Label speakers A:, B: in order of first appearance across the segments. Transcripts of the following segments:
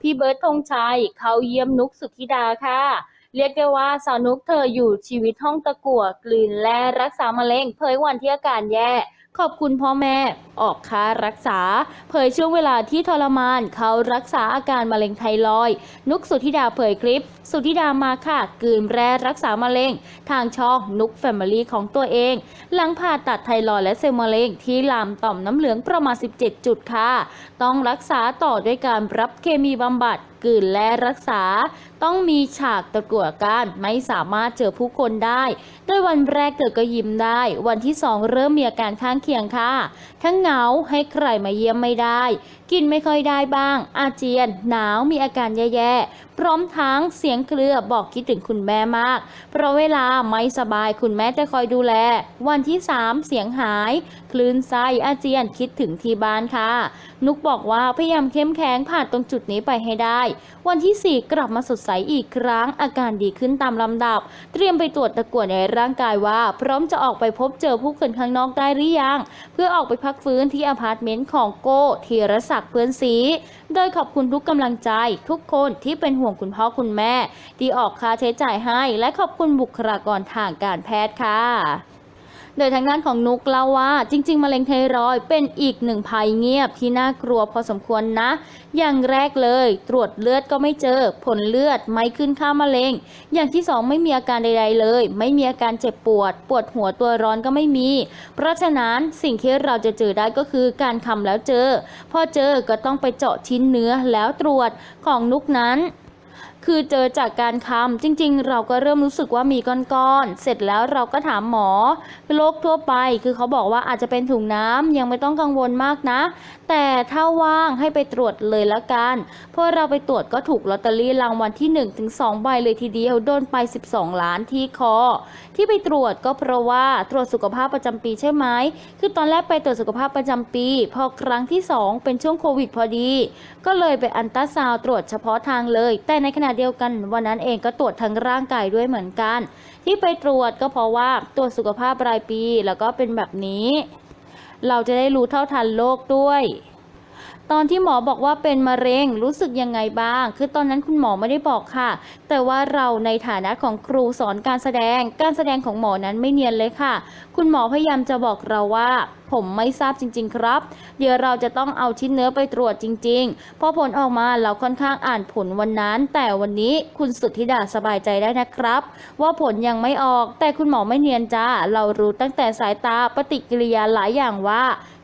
A: พี่เบิร์ดธงชัยเขาเยี่ยมนุกสุธิดาค่ะ เรียกได้ว่าสาวนุกเธออยู่ชีวิตห้องตะกั่วกลืนและรักษามะเร็งเผยวันที่อาการแย่ ขอบคุณพ่อแม่ออกค่ารักษา เผยช่วงเวลาที่ทรมานเขารักษาอาการมะเร็งไทรอยนุกสุธิดาเผยคลิป สุธิดามาค่ะกลืนแร่รักษามะเร็ง ทางช่องนุกแฟมิลี่ของตัวเอง หลังผ่าตัดไทรอยและเซลล์มะเร็งที่ลามต่อมน้ำเหลืองประมาณ 17 จุดค่ะ ต้องรักษาต่อด้วยการรับเคมีบำบัดกลืนและรักษา ต้องมีฉากตะกั่วกานไม่สามารถเจอผู้คนได้ โดยวันแรกเธอก็ยิ้มได้ วันที่สองเริ่มมีอาการข้างเคียงค่ะ ทั้งเหงาให้ใครมาเยี่ยมไม่ได้ กินไม่ค่อยได้บ้าง อาเจียน หนาวมีอาการแย่ๆ พร้อมทั้งเสียงเครือบอกคิดถึงคุณแม่มาก เพราะเวลาไม่สบายคุณแม่จะคอยดูแล วันที่ 3 เสียงหาย คลื่นไส้อาเจียนคิดถึงที่บ้านค่ะ นุกบอกว่าพยายามเข้มแข็งผ่านตรงจุดนี้ไปให้ได้ วันที่ 4 กลับมาสดใสอีกครั้ง อาการดีขึ้นตามลำดับ เตรียมไปตรวจตะกั่วในร่างกายว่า พร้อมจะออกไปพบเจอผู้คนข้างนอกได้หรือยังเพื่อออกไปพักฟื้นที่อพาร์ตเมนต์ของโก้ธีรศักดิ์เพื่อนสี โดยขอบคุณทุกกำลังใจ ทุกคนที่เป็นห่วงคุณพ่อคุณแม่ ที่ออกค่าใช้จ่ายให้ และขอบคุณบุคลากรทางการแพทย์ค่ะ โดยทางด้านของนุกเล่าว่าจริง ๆ มะเร็งไทรอยเป็นอีกหนึ่งภัยเงียบที่น่ากลัวพอสมควรนะ อย่างแรกเลย ตรวจเลือดก็ไม่เจอ ผลเลือดไม่ขึ้นค่ามะเร็ง อย่างที่สองไม่มีอาการใด ๆ เลย ไม่มีอาการเจ็บปวด ปวดหัวตัวร้อนก็ไม่มี เพราะฉะนั้นสิ่งที่เราจะเจอได้ก็คือการคำแล้วเจอ พอเจอก็ต้องไปเจาะชิ้นเนื้อแล้วตรวจของนุกนั้น คือเจอจากการคำจริงๆ เราก็เริ่มรู้สึกว่ามีก้อนๆ เสร็จแล้วเราก็ถามหมอโรคทั่วไป คือเขาบอกว่าอาจจะเป็นถุงน้ำยังไม่ต้องกังวลมากนะ แต่ถ้าว่างให้ไปตรวจเลยละกันเพราะเราไปตรวจก็ถูกลอตเตอรี่รางวัลที่1ถึง2ใบเลยทีเดียวโดนไป 12 ล้านที่คอ ที่ไปตรวจก็เพราะว่าตรวจสุขภาพประจำปีใช่ไหมคือตอนแรกไปตรวจสุขภาพประจำปี พอครั้งที่ 2 เป็นช่วงโควิดพอดี ก็เลยไปอันตราซาวตรวจเฉพาะทางเลย แต่ในขณะณะเดียวกันวันนั้นเองก็ตรวจทั้งร่างกายด้วยเหมือนกัน ที่ไปตรวจก็เพราะว่าตรวจสุขภาพรายปีแล้วก็เป็นแบบนี้ เราจะได้รู้เท่าทันโลกด้วย ตอนที่หมอบอกว่าเป็นมะเร็งรู้สึกยังไงบ้าง คือตอนนั้นคุณหมอไม่ได้บอกค่ะ แต่ว่าเราในฐานะของครูสอนการแสดง การแสดงของหมอนั้นไม่เนียนเลยค่ะ คุณหมอพยายามจะบอกเราว่า ผมไม่ทราบจริง ๆ ครับ เดี๋ยวเราจะต้องเอาชิ้นเนื้อไปตรวจจริงๆ พอผลออกมาเราค่อนข้างอ่านผลวันนั้น แต่วันนี้คุณสุทธิดาสบายใจได้นะครับ ว่าผลยังไม่ออก แต่คุณหมอไม่เนียนจ้า เรารู้ตั้งแต่สายตาปฏิกิริยาหลายอย่างว่า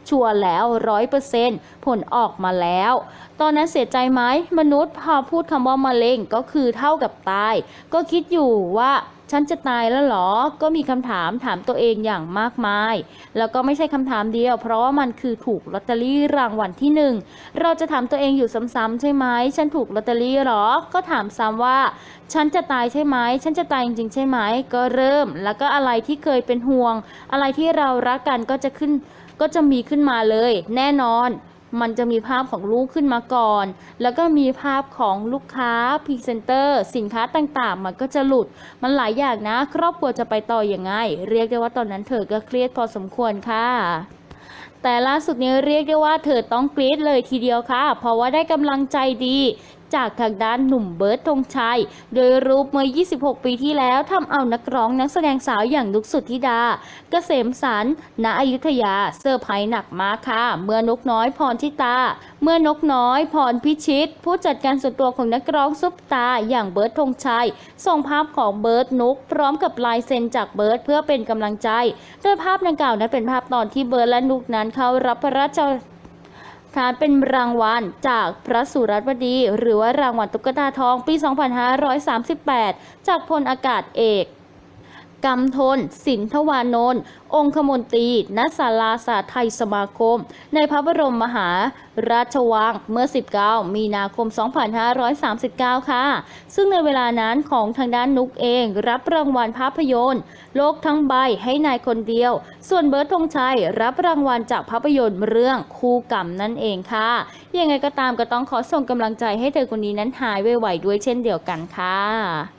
A: ชัวร์แล้วร้อยเปอร์เซ็นต์ผลออกมาแล้วตอนนั้นเสียใจไหมมนุษย์พอพูดคำว่ามะเร็งก็คือเท่ากับตาย ก็คิดอยู่ว่าฉันจะตายแล้วเหรอ ก็มีคำถามถามตัวเองอย่างมากมาย แล้วก็ไม่ใช่คำถามเดียว เพราะว่ามันคือถูกลอตเตอรี่รางวัลที่หนึ่ง เราจะถามตัวเองอยู่ซ้ำๆใช่ไหม ฉันถูกลอตเตอรี่เหรอ ก็ถามซ้ำว่า ฉันจะตายใช่ไหม ฉันจะตายจริงๆใช่ไหม ก็เริ่ม แล้วก็อะไรที่เคยเป็นห่วง อะไรที่เรารักกันก็จะขึ้น ก็จะมีขึ้นมาเลย แน่นอน มันจะมีภาพของลูกขึ้นมาก่อน แล้วก็มีภาพของลูกค้าพรีเซนเตอร์สินค้าต่างๆ มันก็จะหลุด มันหลายอย่างนะ ครอบครัวจะไปต่ออยังไง เรียกได้ว่าตอนนั้นเธอก็เครียดพอสมควรค่ะแต่ล่าสุดนี้เรียกได้ว่าเธอต้องกรี๊ดเลยทีเดียวค่ะ เพราะว่าได้กำลังใจดีจากทางด้านหนุ่มเบิร์ตธงชัย โดยรูปเมื่อ 26 ปีที่แล้วทำเอานักร้องนักแสดงสาวอย่างนุกสุธิดา เกษมสันณอยุธยาเซอร์ไพรส์หนักมากค่ะ เมื่อนกน้อยพรทิตา เมื่อนกน้อยพรพิชิต ผู้จัดการส่วนตัวของนักร้องซุปตาอย่างเบิร์ตธงชัย ส่งภาพของเบิร์ตนุก พร้อมกับลายเซ็นจากเบิร์ตเพื่อเป็นกำลังใจ โดยภาพดังกล่าวนั้นเป็นภาพตอนที่เบิร์ตและนุกนั้นเข้ารับพระราชานเป็นรางวัลจากพระสุรัตวดี หรือว่ารางวัลตุ๊กตาทองปี 2538 จากพลอากาศเอก กำทน สินทวานนท์องคมนตรีณศาลาสาไทยสมาคม ในพระบรมมหาราชวังเมื่อ 19 มีนาคม 2539 ค่ะ ซึ่งในเวลานั้นของทางด้านนุกเองรับรางวัลภาพยนตร์ โลกทั้งใบให้นายคนเดียว ส่วนเบิร์ตธงชัยรับรางวัลจากภาพยนตร์เรื่องคู่กรรมนั่นเองค่ะ ยังไงก็ตามก็ต้องขอส่งกำลังใจให้เธอคนนี้นั้นหายไวๆด้วยเช่นเดียวกันค่ะ